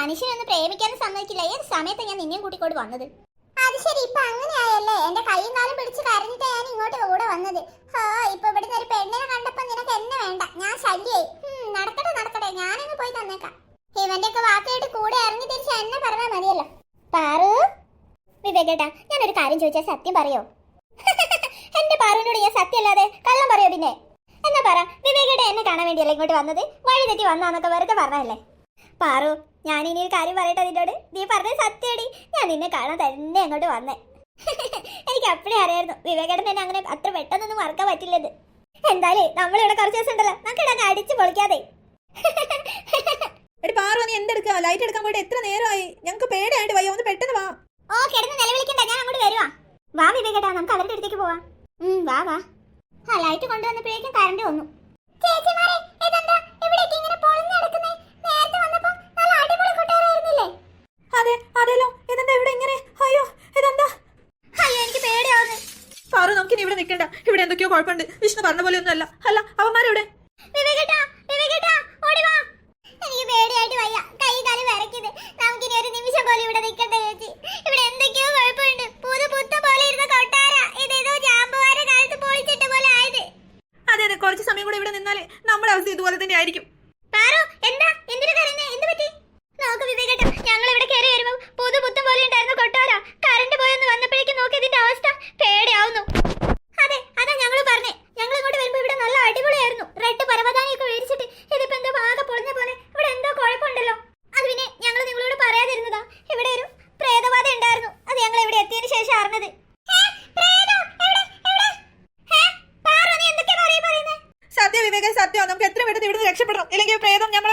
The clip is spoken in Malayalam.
മനുഷ്യനൊന്ന് പ്രേമിക്കാനും സമ്മതിക്കില്ല. ഏത് സമയത്ത് ഞാൻ നിന്നെയും കൂട്ടിക്കൊണ്ട് വന്നത്? അത് ശരി ഇപ്പൊ അങ്ങനെയായല്ലേ. എന്റെ കൈയും കാലും പിടിച്ച് കരഞ്ഞിട്ട് ഞാൻ ഇങ്ങോട്ട് കൂടെ വന്നത്. ആ ഇപ്പൊ ഇവിടുന്ന് ഒരു പെണ്ണിനെ കണ്ടപ്പോ നിനക്ക് എന്നെ വേണ്ട. ഞാൻ ശല്യായി. ഉം, നടക്കട്ടെ നടക്കട്ടെ. ഞാനങ്ങ് പോയി തന്നേക്കാം. ഇവന്റെ ഒക്കെ വാക്കായിട്ട് കൂടെ ഇറങ്ങി തിരിച്ച് എന്നെ പറഞ്ഞാൽ മതിയല്ലോ. പാറു? വിവേകേട്ടാ ഞാനൊരു കാര്യം ചോദിച്ചാൽ സത്യം പറയോ? എന്റെ പാറുവിനോട് ഞാൻ സത്യമല്ലാതെ കള്ളം പറയോ പിന്നെ? എന്നാ പറ വിവേകേട്ട എന്നെ കാണാൻ വേണ്ടിയല്ലേ ഇങ്ങോട്ട് വന്നത്? വഴി തെറ്റി വന്നാന്നൊക്കെ വെറുതെ പറഞ്ഞല്ലേ പാറു ഞാൻ ഇനി ഒരു കാര്യം പറയട്ടെ നിന്നോട് നീ പറഞ്ഞ സത്യടി. ഞാൻ നിന്നെ കാണാൻ തന്നെ അങ്ങോട്ട് വന്നേ. എനിക്ക് അപ്പഴേ അറിയായിരുന്നു വിവേകേട്ടൻ തന്നെ അങ്ങനെ അത്ര പെട്ടെന്നൊന്നും മറക്കാൻ പറ്റില്ലത് എന്തായാലും നമ്മളിവിടെ കുറച്ച് ദിവസം ഉണ്ടല്ലോ. നമുക്ക് ഇടങ്ങ് അടിച്ചു പൊളിക്കാതെ. എടി പാറു നീ ലൈറ്റ് എടുക്കാൻ പോയിട്ട് എത്ര നേരമായി? ഞങ്ങൾക്ക് പേടിയായിട്ട് വയ്യ ഒന്ന് പെട്ടെന്ന് വാ. ഓ കിടന്ന് നിലവിളിക്കണ്ട. ഞാൻ അങ്ങോട്ട് വരുവാ. വാ വിവേകേട്ടാ നമുക്ക് അവരുടെ അടുത്തേക്ക് പോവാം. വാ വാ. ആ ലൈറ്റ് കൊണ്ടുവന്നപ്പോഴേക്കും കറണ്ട് വന്നു. നിൽക്കണ്ട ഇവിടെ എന്തൊക്കെയോ കുഴപ്പമുണ്ട്. വിഷ്ണു പറഞ്ഞ പോലെ ഒന്നും അല്ല അല്ല അവന്മാരെവിടെ അതെ അതെ കുറച്ച് സമയം കൂടെ ഇവിടെ നിന്നാലേ നമ്മുടെ അവസ്ഥ ഇതുപോലെ തന്നെ ആയിരിക്കും. എന്താ? പറഞ്ഞത്. സത്യ വിവേക സത്യം നമുക്ക് എത്ര പെട്ടെന്ന് ഇവിടുന്ന് രക്ഷപ്പെടണം? ഇല്ലെങ്കിൽ പ്രേതം നമ്മൾ